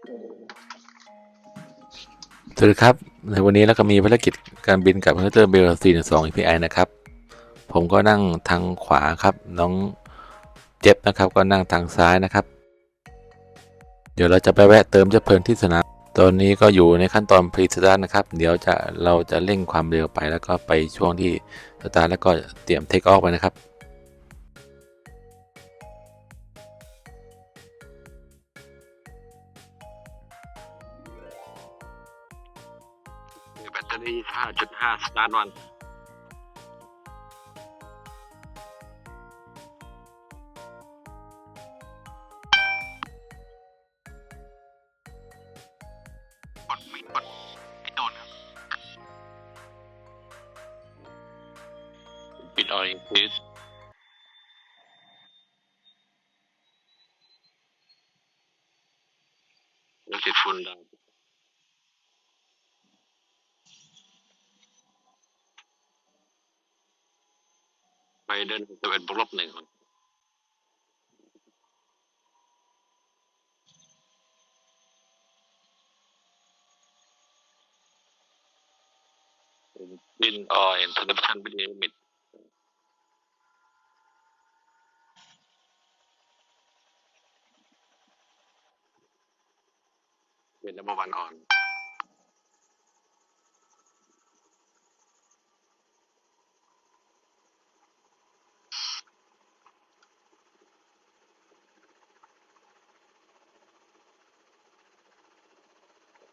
สวัสดีครับ ในวันนี้เราก็มีภารกิจการบินกับเฮลิคอปเตอร์เบล412 API นะครับ ผมก็นั่งทางขวาครับ น้องเจ็บนะครับ ก็นั่งทางซ้ายนะครับ เดี๋ยวเราจะไปแวะเติมเชื้อเพลิงที่สนามตอนนี้ก็อยู่ในขั้นตอนพรีสตาร์ทนะครับ เดี๋ยวจะเราจะเร่งความเร็วไปแล้วก็ไปช่วงที่สตาร์ทแล้วก็เตรียมเทคออฟไปนะครับ แบตเตอรี่5.5สตาร์ทวันกดไม่กดไม่โดนครับปิดออยล์พีสแล้วติดฝุ่นดำ ไปเดินจะเป็นบวกลบหนึ่งดินออยล์ทเลชันวิดีโอมิดเป็นนัมเบอร์วันอ่อน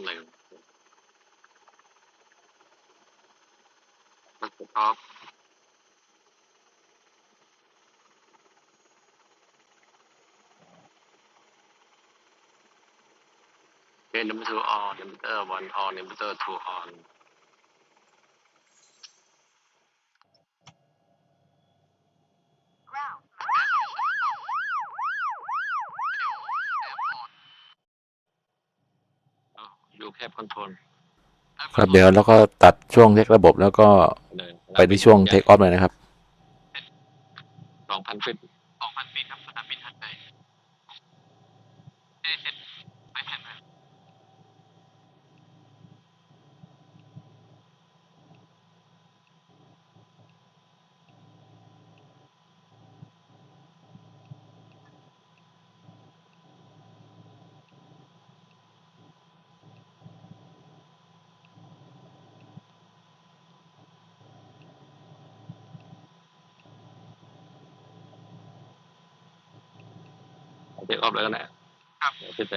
จะเป็นบวกลบหนึ่งแล้วก็ท็อปเป็นนัมเบอร์ทูออนนัมเบอร์วันออนนัมเบอร์ทูออน อ ยู่แคบคอนโทรลครับเดี๋ยวเราก็ตัดช่วงเทคระบบแล้วก็ไปที่ช่วงเทคออฟเลยนะครับ สองพันฟิตสองพันฟิตครับสนามบินทัดใจเอ๊ะเอ๊ะไม่แผ่นนะเทคออฟเลยกัน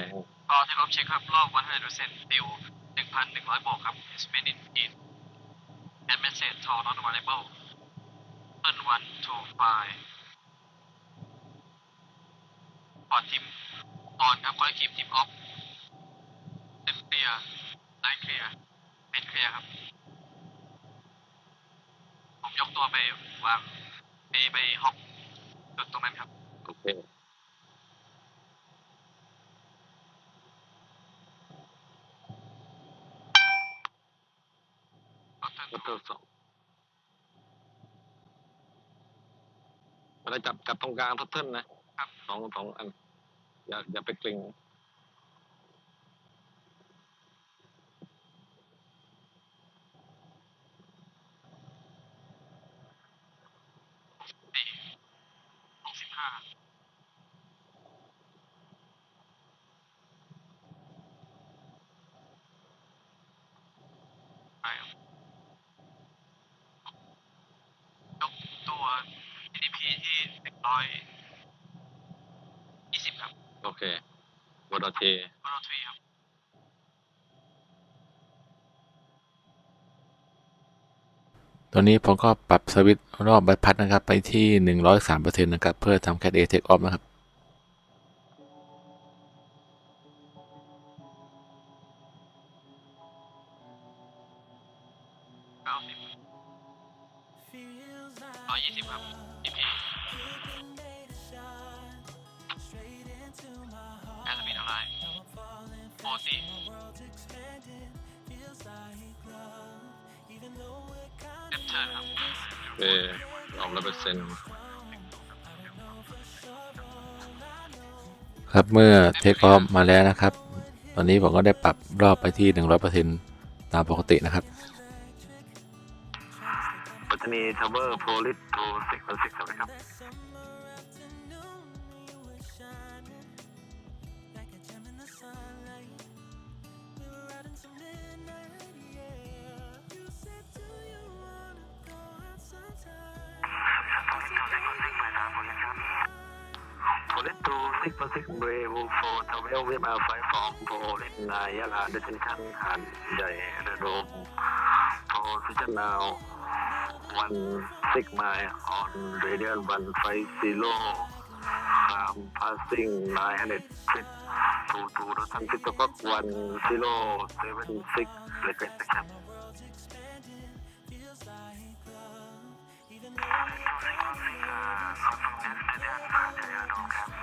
นะครับที่ไหนพอที่ลบเช็คครับรอบวันห้เปอร์เซ็นต์ดิวหนึ่งพันหนึ่งร้อยบวกครับ expanded in and message to not available turn one to five พอทีมตอนครับคอยคีมทีมออฟเต็มเคลียร์ไลท์เคลียร์เป็นเคลียร์ครับ ผมยกตัวไปวางไปไปฮอกจุดตรงนั้นครับ โอเค ก็เทอสองอะจับจับตรงกลางทับเทิลนะสองสองอัน อย่าอย่าไปกลิ้ง สี่หกสิบห้าไปครับยกตัว GDP ที่หนึ่ง ร้อยยี่สิบครับโอเคบอดเทบอลทรีครับตอนนี้ผมก็ปรับสวิตช์รอบใบพัดนะครับ ไปที่ 103%นะครับ เพื่อทำแคดเอเทคออฟนะครับ our world's expanding. Feels like love, even though we're kind of nervous. ร้อยปอร์เครับเมื่อเทคออฟมาแล้วนะครับ ตอนนี้ผมก็ได้ปรับรอบไปที่ 100%ตามปกตินะครับ ปัจจุบันีทาวเวอร์โพลิสโพสิกสิกครับ ลิสโทรสิกวันสิกเบรวูโฟทาวเวลเวบอาไฟฟองโพลิสนายยะลาเดชันชันหานใหญ่ระดมโพซิชันนาว one six mile on radial one five zero um, passing nine hundred feet to to the sun six o'clock one zero seven six เล็กๆนะครับแอ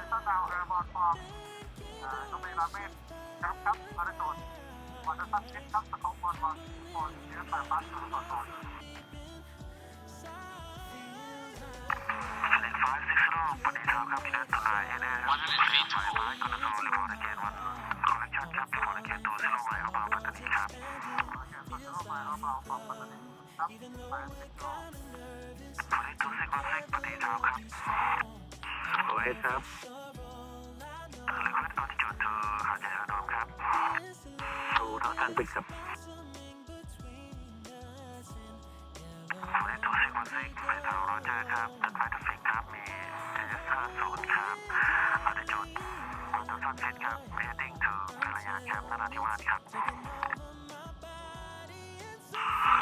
อนนี้เขาเป็นไฟที่สุดสวัสดีครับสวัสดีครับสวัสดีครับรอบปัตตานีทางคุณครับเป็นไฟที่สุดปัตตนีทางคุณครับเป็นไฟที่สุดปัตตานีทางคุณครับเป็นไฟที่สุดปัตตานีทางคุณครับเราวันนี้เราเป็นแชมป์ครั้งที่สิบเอ็ดตั้งภรรยาครับทัพไปตั้งดาวแอร์บอลฟอร์มก็เป็นเราเป็นแชมป์ครับมาราธอนวันจะตั้งเช็คครับสกอตบอลบอลบอลเสียไปปัตตานีต่อ Five six zero ปฏิทางครับที่นั่นตายแน่วันนี้สี่ถอยมาคอนโทรลรีพอร์ตเกนวันคอลเลคชันครับรีพอร์ตเกนตัวซีโร่ไมล์เอาเบาปัตตานีครับตัวซีโร่ไมล์เอาเบาปัตตานีครับแปดสิบโลปฏิตัวซิกวันซิกปฏิทางครับโอเอสครับแล้วก็ตัว ที่จุดเธอหาใจระดมครับทูเท่าทันปิดครับในตัวซิกวันซิกไปทางโรเจอร์ครับตึกไฟทฟิกครับมีเอสห้าศูนย์ครับอัลติจูดอัลตราซันเซ็ตครับเรดดิ้งถึงภรรยาแครับนราธิวาสครับ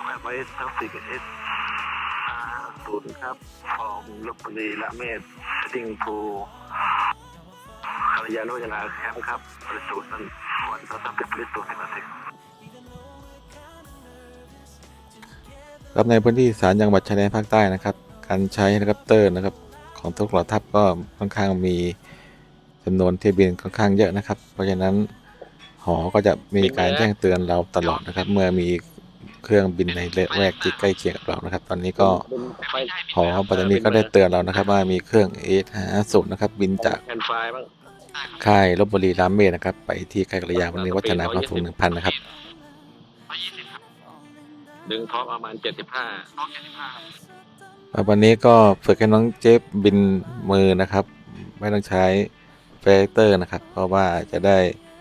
แบบไว้ทัฟิกเอสศูนย์ครับฟอร์มลบบุรีละเมดเรดดิ้งทู ภรรยานาแคมครับบริสุทธิ์นั้นวันทัฟิกบริสุทธิ์สิบวันซิกครับในพื้นที่สารจังหวัดชายแดนภาคใต้นะครับ การใช้เฮลิคอปเตอร์นะครับ ของทุกเหล่าทัพก็ค่อนข้างมีจำนวนเที่ยวบินค่อนข้างเยอะนะครับ เพราะฉะนั้นหอก็จะมีการแจ้งเตือนเราตลอดนะครับ เมื่อมีเครื่องบินในระแวกที่ใกล้เคียงกับเรานะครับ ตอนนี้ก็หอปัตตานีก็ได้เตือนเรานะครับ ว่ามีเครื่อง A50 นะครับ บินจาก แอนไฟล์บ้างค่ายลบบุรีรามเมศนะครับ ไปที่ค่ายกระยาวันนี้วัฒนาความสูง1,000นะครับร้อยยี่สิบครับดึงท็อปประมาณเจ็ดสิบห้าร้อยเจ็ดสิบห้าครับครับวันนี้ก็ฝึกให้น้องเจฟบินมือนะครับ ไม่ต้องใช้เฟกเตอร์นะครับ เพราะว่าจะได้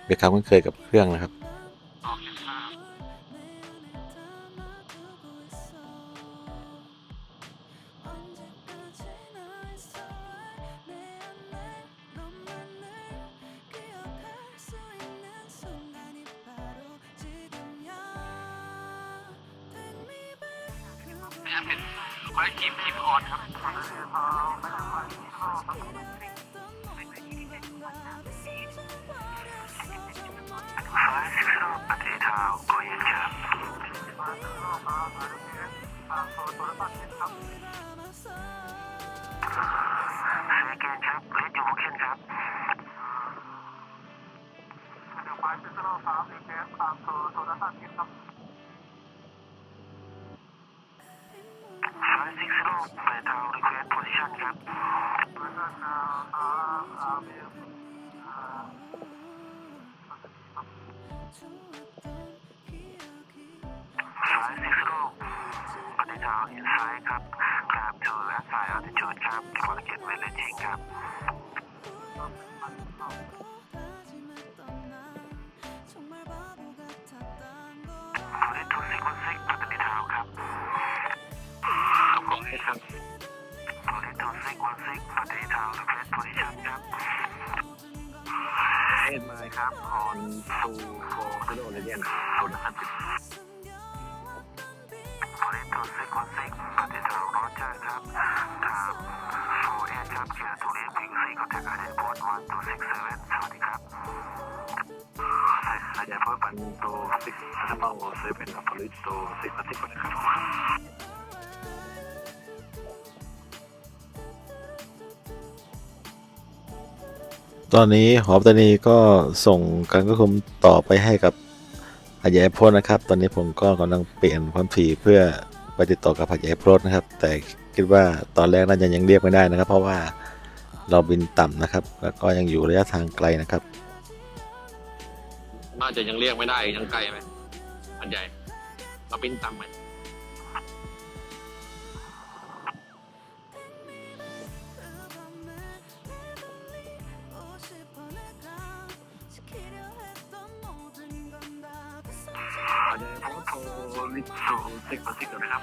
มีความคุ้นเคยกับเครื่องนะครับ เกนตามตัวโซลาร์เกนครับไฟซิโร่ไปทาวรีเควสโพซิชันครับ Five six zero ปฏิทาวอินไซด์ครับ ครับเอ็มไอครับออนทูโฟกระโดดเลยเนี่ยนอาละครับบริษัทซิกซิกปฏิเสธรถเจอครับทางโฟเอครับเชียร์ทูเรียนพิงซี่ก็จะกระเด็นโพสต์วันตัวซิกเซเว่นสวัสดีครับอาจารย์เพื่อปันตัวซิกสมองเซเว่นกับผลิตตัวซิกปฏิบัติครับ ตอนนี้หอปัตานีก็ส่งการควบคุมต่อไปให้กับอาญาพลนะครับ ตอนนี้ผมก็กำลังเปลี่ยนความถี่เพื่อไปติดต่อกับอาญาพลนะครับ แต่คิดว่าตอนแรกน่าจะยังเรียกไม่ได้นะครับ เพราะว่าเราบินต่ำนะครับ แล้วก็ยังอยู่ระยะทางไกลนะครับ น่าจะยังเรียกไม่ได้ยังไกลไหมอันใหญ่เราบินต่ำไหม ตัวลิสตัวซิกมาติกนะครับ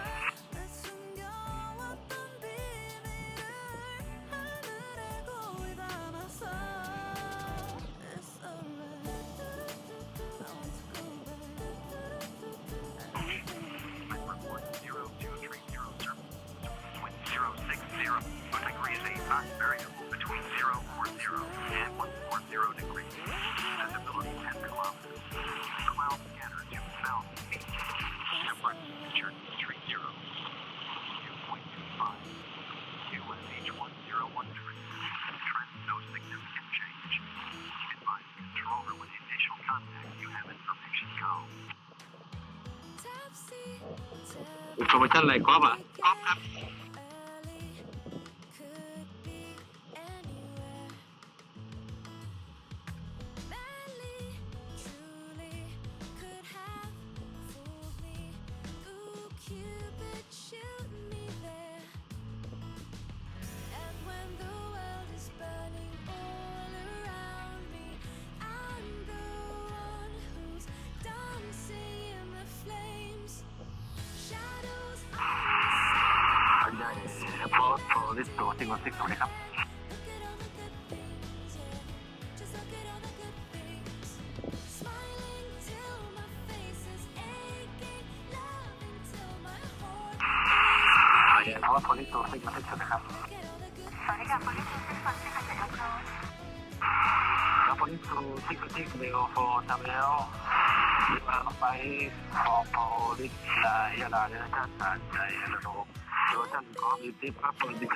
อินโมชันอะไรก๊อฟอะ สตัวลิสตัวซิกมาติกนะครับ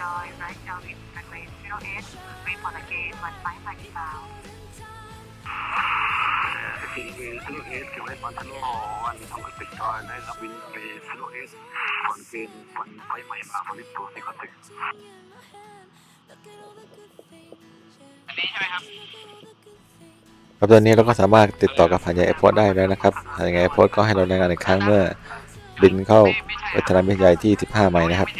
joy right now wind runway 08, report again 15 bound ซีวีซิโร่เอสเกี่ยวกับวันซิโร่วันทำกรติกจอยได้รับวินไปซิโร่เอสก่อนเกณฑ์วันไฟใหม่มาผลิตตัวซิกติกอันนี้ใช่ไหมครับครับตอนนี้เราก็สามารถติดต่อกับพันยาแอร์พอร์ตได้แล้วนะครับพันยาแอร์พอร์ตก็ให้เรารายงานอีกครั้งเมื่อบินเข้าไปสนามบินใหญ่ที่ 15 ไมล์นะครับ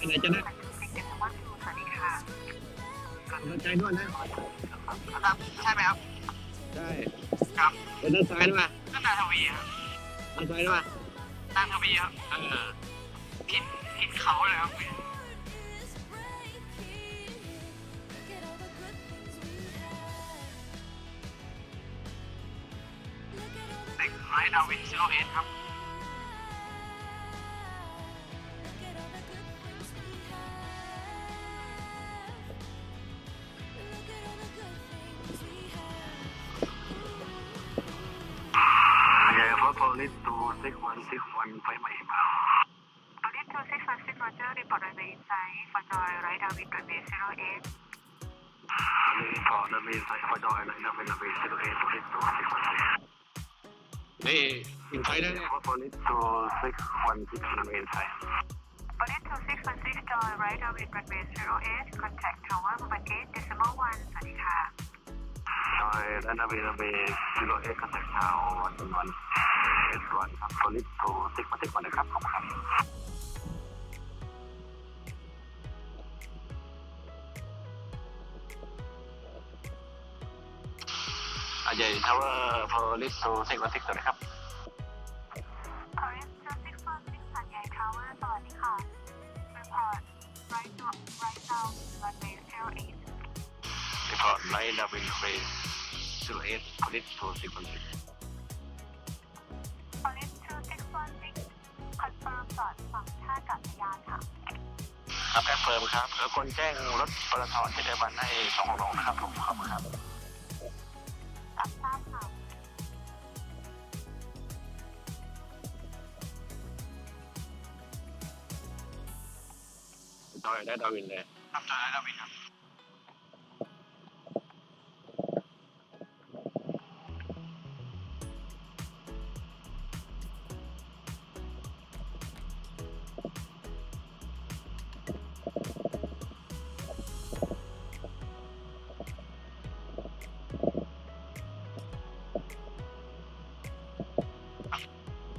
contact อันนี้อันไหนจะได้สวัสดีค่ะเข้าใจด้วยนะ ครับใช่ไหมครับใช่ครับเป็นด้านซ้ายด้วยป่ะด้านทวีครับด้านซ้ายด้วยป่ะด้านทวีครับเออผิดผิดเขาเลยครับเด็กไรดาวินซิโรเอสครับ 6161 inside. Bullet 2616 Tower, right away, runway 08, contact tower, but 8 decimal 1 สวัสดีค่ะ Tower, right away, runway 08, contact tower, 111 81ครับ Bullet 2661นะครับขอบคุณครับอาจารย์ทาวเวอร์โพลิสโซเซ็กวันเซ็กตัวนะครับ right down runway 08 Report line up in phase 08 police to 616 Bullet 2616 confirm จอดฝั่งท่ากัศยานค่ะ ครับแอปเฟิร์มครับแล้วคนแจ้งรถปตทที่ได้บันให้สองหกนะครับผมขอบคุณครับรับทราบค่ะดอยได้ ดาวินเลยครับจอได้ดาวินครับ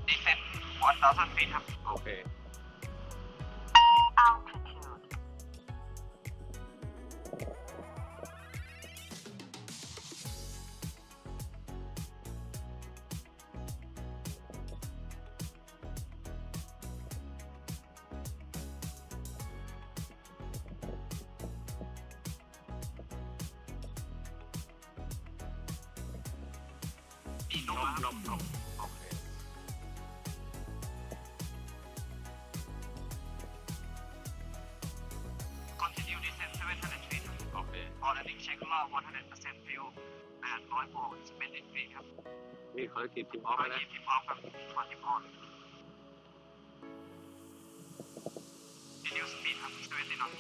ดีเซนวันดาวสันฟีครับ โอเค landing check รอบ100% view 800บวก spend in feet ครับนี่เขาติดทีมออฟไปแล้วนะที่ที่พร้อมครับมาที่พร้อม reduce speed ครับ70 knot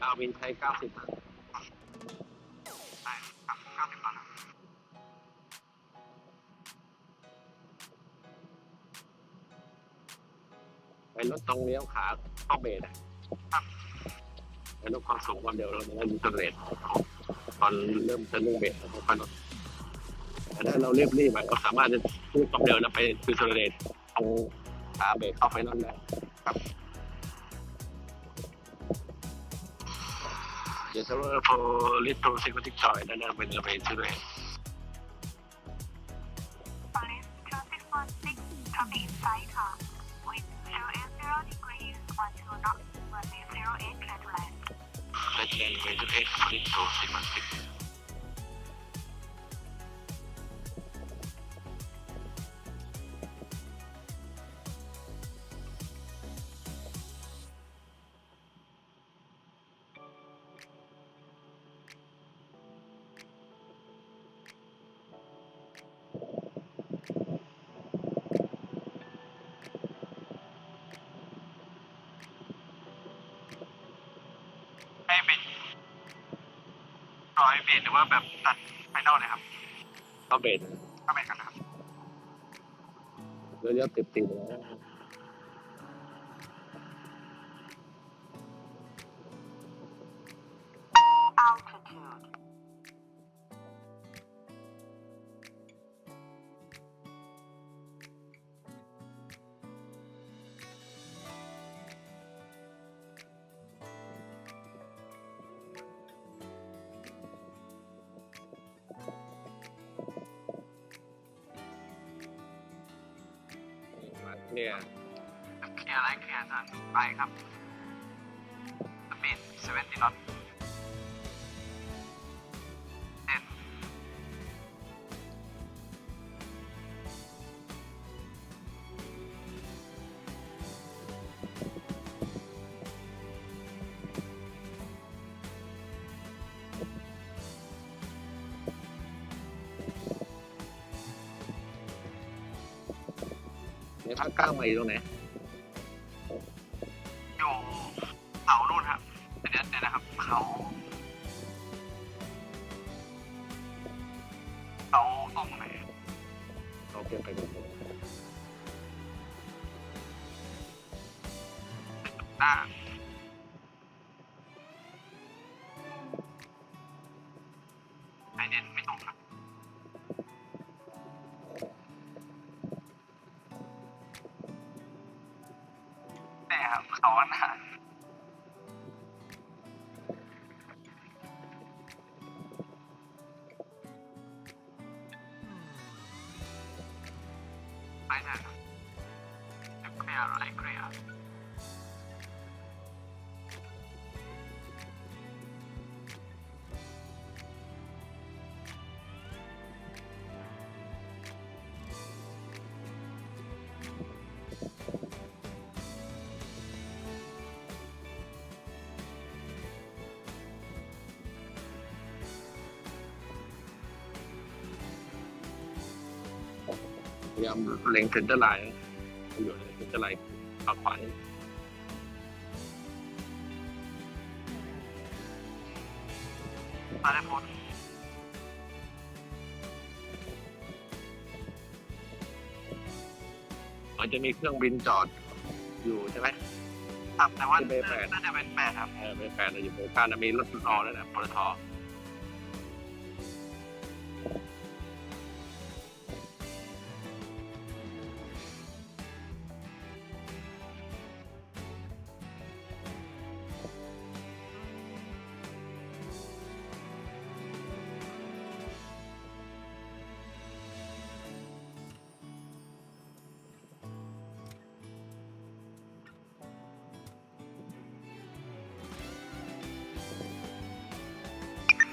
ดาวินใช้เก้าสิบนะได้ครับ90 knot ครับไปรถตรงเลี้ยวขาเข้าเบรดอะไป รถความสูงความเร็วเราจะได้ดูสเรทตอนเริ่มจะเรื่องเบรดแล้วค่อยลดแต่ถ้าเราเรียบรีบอะเราสามารถจะพูดความเร็วแล้วไปดูสเรทตรงขาเบรกเข้าไฟนอลได้ครับเดี๋ยวถ้าว่าพอลิตโตซิกติกจอยนั่นนะเป็นระเบิดชื่อ Bullet 2616 traffic inside ค่ะ with 080 degrees 12 knots runway และเเข้าเบรดก็เป็นครับเลี้ยวติดติดแล้ว เคลียร์เคลียร์อะไรเคลียร์จันไปครับสปีดเซเว่นตีนอต ภาคเก้ามาอยู่ตรงไหน ยายามเล็งเซนเตอร์ไลน์อยู่ในเซนเตอร์ไลน์ฝั่งขวานี่มาได้หมดมันจะมีเครื่องบินจอดอยู่ใช่ไหมครับแต่ว่าเบย์แปดน่าจะเป็นแปดครับเออเป็นแฟนเราอยู่โบการมีรถรอแล้วนะปตท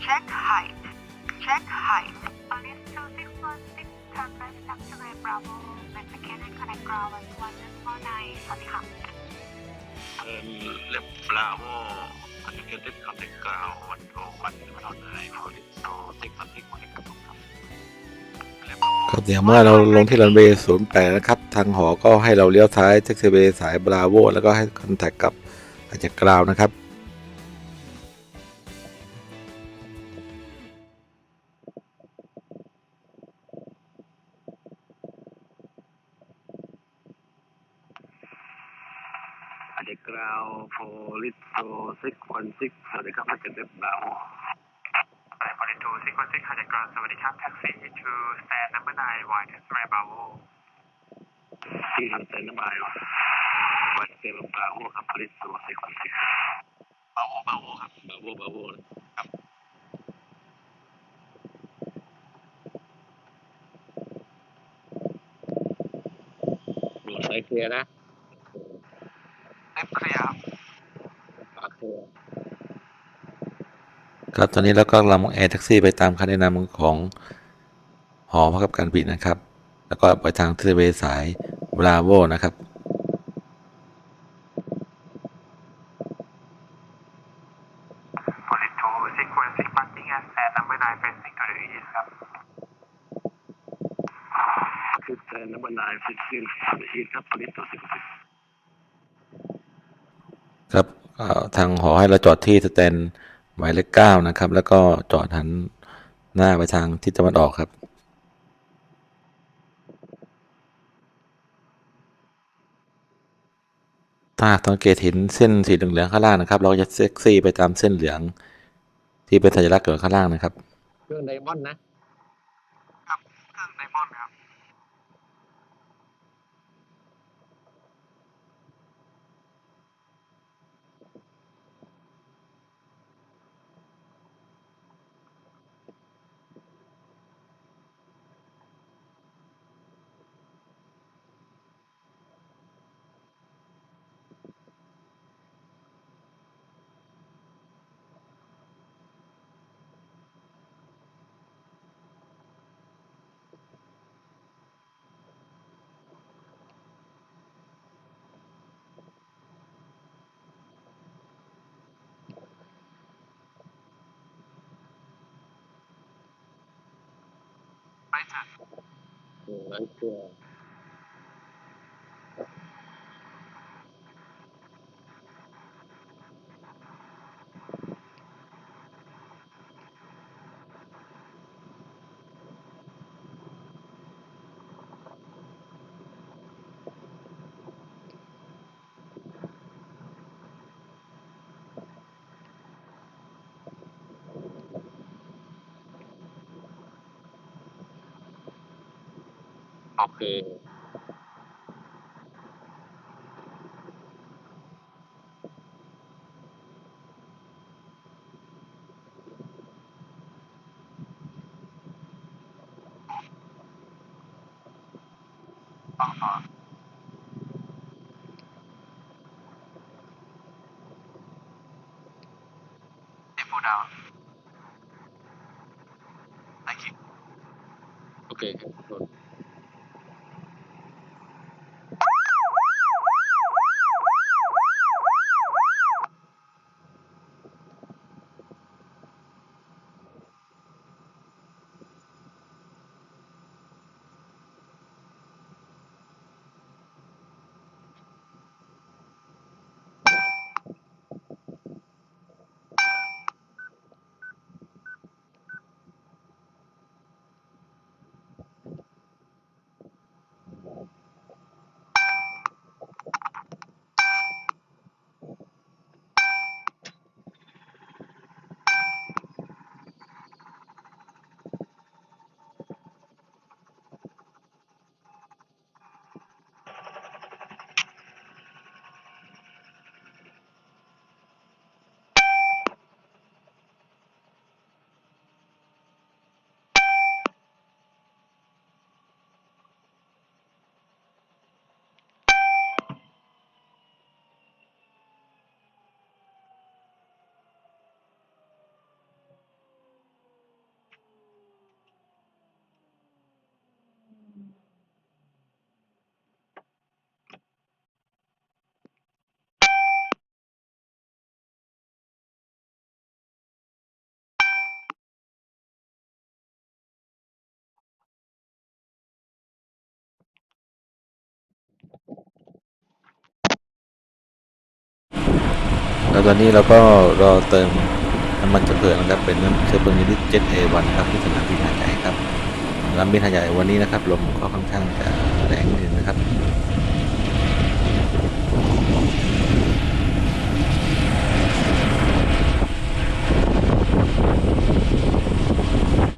check height check height Police 2616 turn left taxiway Bravo Mexican Connect Ground 1149สวัสดีค่ะเอินเล็บปลาโวอันนี้คือติดคอนเทคกราววันโทวันวันออนไลน์พอลิสโซติดคอนเทคคนนี้ครับผมครับเล็บครับเดี๋ยวเมื่อเราลงที่รันเวย์ศูนย์แปดนะครับ ทางหอก็ให้เราเลี้ยวซ้ายแท็กซี่เวย์สายบราโวแล้วก็ให้คอนแทคกับอาจจะกราวนะครับ 4 little sequence สวัสดีครับพักกันเดบดาว4 little sequence ฮันเดกรสวัสดีครับแท็กซี่ทูสเตนน้ำใบไว9 Y Tesla Bravo ที่ทำงเซนต์บายวันเซลบาโอครับผลิโตัวเซคอนซิกบาโอบาโอครับบาโอบาโอครับหมดไฟเคลียร์นะเต็มเคลียร์ ครับตอนนี้เราก็ลำลังแอร์แท็กซี่ไปตามคำแนะนำของหอพักกับการบินนะครับ แล้วก็ไปทางเทเลเวย์สายบราโวนะครับ พอลิทูซิกวันซิกวันซิกแอนแตนนัมเบอร์ไนน์เป็นซิกเกอร์อีสครับ คือเซนต์นัมเบอร์ไนน์ฟิสซิลอีทครับโพลิสโซซิกวันซิก ครับเอ่อ ทางหอให้เราจอดที่สแตนหมายเลขเก้านะครับ แล้วก็จอดหันหน้าไปทางทิศตะวันออกครับ ถ้าสังเกตเห็นเส้นสีเหลืองๆข้างล่างนะครับ เราจะเซ็กซี่ไปตามเส้นเหลืองที่เป็นสัญลักษณ์เกิดข้างล่างนะครับ เครื่องไดมอนด์นะ ครับเครื่องไดมอนด์ครับ ไปเถอะ หลวงไซเคลียร์ โแล้วตอนนี้เราก็รอเติมน้ำมันเชื้อเพลิงนะครับเป็นน้ำเชื้อเพลิงยูนิตเจ็ตเอวันครับที่สนามบินหาดใหญ่ครับสนามบินหาดใหญ่วันนี้นะครับลมก็ค่อนข้างจะแรงนิดนึงนะครับ